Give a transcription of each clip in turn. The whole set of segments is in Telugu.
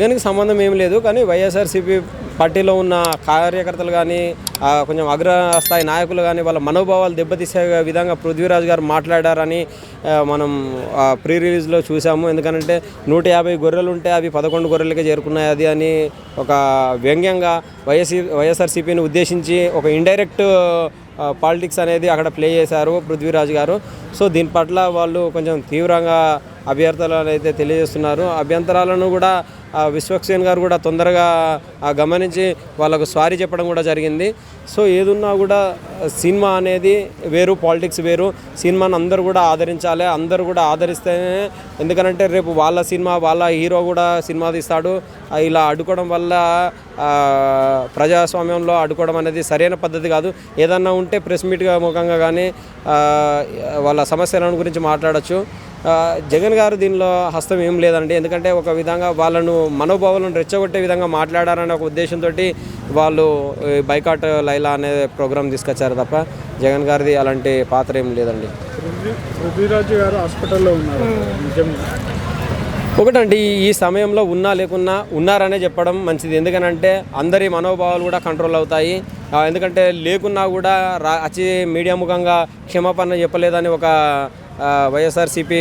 జగన్కి సంబంధం ఏం లేదు కానీ వైఎస్ఆర్సీపీ పార్టీలో ఉన్న కార్యకర్తలు కానీ కొంచెం అగ్రస్థాయి నాయకులు కానీ వాళ్ళ మనోభావాలు దెబ్బతీసే విధంగా పృథ్వీరాజ్ గారు మాట్లాడారని మనం ప్రీ రిలీజ్లో చూసాము. ఎందుకంటే నూట యాభై గొర్రెలు ఉంటే అవి పదకొండు గొర్రెలకే చేరుకున్నాయి అది అని ఒక వ్యంగ్యంగా వైఎస్సీ వైఎస్ఆర్సీపీని ఉద్దేశించి ఒక ఇండైరెక్ట్ పాలిటిక్స్ అనేది అక్కడ ప్లే చేశారు పృథ్వీరాజ్ గారు. సో దీని పట్ల వాళ్ళు కొంచెం తీవ్రంగా అభ్యర్థులను అయితే తెలియజేస్తున్నారు. అభ్యంతరాలను కూడా ఆ, విశ్వక్సేన్ గారు కూడా తొందరగా గమనించి వాళ్ళకు సారీ చెప్పడం కూడా జరిగింది. సో ఏదున్నా కూడా సినిమా అనేది వేరు పాలిటిక్స్ వేరు. సినిమాని అందరూ కూడా ఆదరించాలి. అందరూ కూడా ఆదరిస్తేనే ఎందుకంటే రేపు వాళ్ళ సినిమా వాళ్ళ హీరో కూడా సినిమా తీస్తాడు. ఇలా అడ్డుకోవడం వల్ల ప్రజాస్వామ్యంలో అడ్డుకోవడం అనేది సరైన పద్ధతి కాదు. ఏదన్నా ఉంటే ప్రెస్ మీట్గా ముఖంగా కానీ వాళ్ళ సమస్యలను గురించి మాట్లాడచ్చు. జగన్ గారు దీనిలో హస్తం ఏం లేదండి. ఎందుకంటే ఒక విధంగా వాళ్ళను మనోభావాలను రెచ్చగొట్టే విధంగా మాట్లాడారనే ఒక ఉద్దేశంతో వాళ్ళు బైకాట్ లైలా అనే ప్రోగ్రాం తీసుకొచ్చారు తప్ప జగన్ గారిది అలాంటి పాత్ర ఏం లేదండి. పృథ్వీ పృథ్వీరాజు గారు హాస్పిటల్లో ఉన్నారు. ఒకటండి ఈ సమయంలో ఉన్నా లేకున్నా ఉన్నారనే చెప్పడం మంచిది. ఎందుకనంటే అందరి మనోభావాలు కూడా కంట్రోల్ అవుతాయి. ఎందుకంటే లేకున్నా కూడా రా వచ్చి మీడియా ముఖంగా క్షమాపణ చెప్పలేదని ఒక వైఎస్ఆర్సీపీ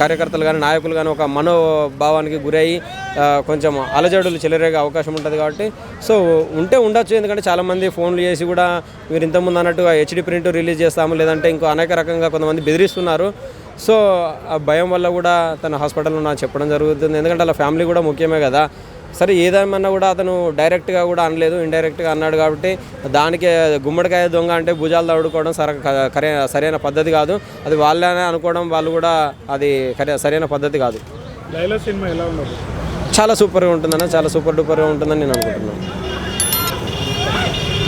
కార్యకర్తలు కానీ నాయకులు కానీ ఒక మనోభావానికి గురయ్యి కొంచెం అలజడులు చెలరేగే అవకాశం ఉంటుంది కాబట్టి. సో ఉంటే ఉండొచ్చు. ఎందుకంటే చాలామంది ఫోన్లు చేసి కూడా మీరు ఇంతకుముందు అన్నట్టుగా హెచ్డి ప్రింట్ రిలీజ్ చేస్తాము లేదంటే ఇంకో అనేక రకంగా కొంతమంది బెదిరిస్తున్నారు. సో ఆ భయం వల్ల కూడా తన హాస్పిటల్లో నాకు చెప్పడం జరుగుతుంది. ఎందుకంటే అలా ఫ్యామిలీ కూడా ముఖ్యమే కదా. సరే ఏదేమన్నా కూడా అతను డైరెక్ట్గా కూడా అనలేదు ఇండైరెక్ట్గా అన్నాడు కాబట్టి దానికి గుమ్మడికాయ దొంగ అంటే భుజాలు తడుకోవడం సర కరే సరైన పద్ధతి కాదు. అది వాళ్ళనే అనుకోవడం వాళ్ళు కూడా అది సరైన పద్ధతి కాదు. లైలా సినిమా ఎలా ఉండదు చాలా సూపర్గా ఉంటుందన్న చాలా సూపర్ డూపర్గా ఉంటుందని నేను అనుకుంటున్నాను.